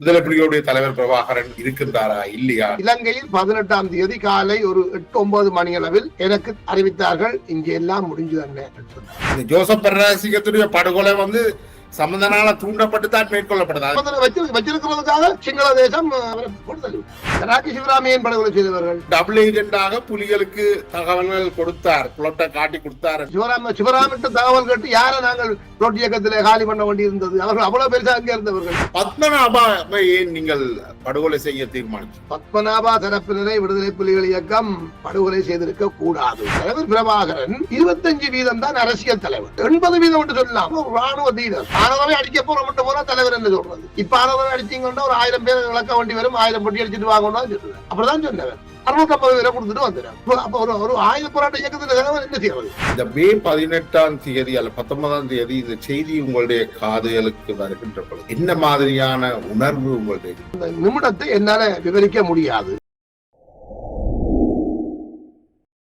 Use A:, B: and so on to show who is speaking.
A: விடுதலை புலிகளுடைய தலைவர் பிரபாகரன் இருக்கின்றாரா இல்லையா?
B: இலங்கையில் பதினெட்டாம் தேதி காலை ஒரு எட்டு ஒன்பது மணி அளவில் எனக்கு அறிவித்தார்கள். இங்கே எல்லாம் முடிஞ்சு என்ன
A: ஜோசப் பரராசிங்கத்துடைய படுகொலை வந்து சம்பந்தனால தூண்டப்பட்டு தான் மேற்கொள்ளப்பட்டது
B: வச்சு வச்சிருக்கிறதுக்காக சிங்கள தேசம் சிவராமையன் படுகொலை செய்தவர்கள்.
A: டபுள் ஏஜென்டாக புலிகளுக்கு தகவல்கள் கொடுத்தார் புலட்டை காட்டி கொடுத்தார்.
B: சிவராம சிவராமிட்ட தகவல் கேட்டு யாரை நாங்கள் ரோட் இயக்கத்திலே காலி பண்ண வேண்டி இருந்தது? அவர்கள் அவ்வளவு பெருசா அங்கே இருந்தவர்கள்.
A: பத்மநாபாவை ஏன் நீங்கள் படுகொலை செய்ய தீர்மானிச்சு
B: பத்மநாபா தரப்பினரை விடுதலை புலிகள் இயக்கம் படுகொலை செய்திருக்க கூடாது. தலைவர் பிரபாகரன் இருபத்தஞ்சு வீதம் தான் அரசியல் தலைவர். எண்பது வீதம் மட்டும் சொல்லலாம். ராணுவ தீரர் ஆனதவை அடிக்க போற மட்டும் போனா தலைவர் என்ன சொல்றது? இப்ப ஆனதவை அடிச்சீங்கன்னா ஒரு ஆயிரம் பேர் இழக்க வேண்டி வரும் ஆயிரம் பொட்டி அடிச்சுட்டு வாங்கணும் சொல்லுவேன் அப்படிதான் சொன்னவர். அறுநூத்தம்பது பேரை கொடுத்துட்டு வந்துடும் அப்ப ஒரு ஒரு ஆயுத போராட்ட இயக்கத்துல என்ன செய்வது
A: இந்த மே பதினெட்டாம் தேதி அல்ல பத்தொன்பதாம் தேதி இந்த செய்தி உங்களுடைய காதுகளுக்கு வருகின்ற என்ன மாதிரியான உணர்வு உங்களுடைய?
B: நிமிடத்தை என்னால விவரிக்க முடியாது.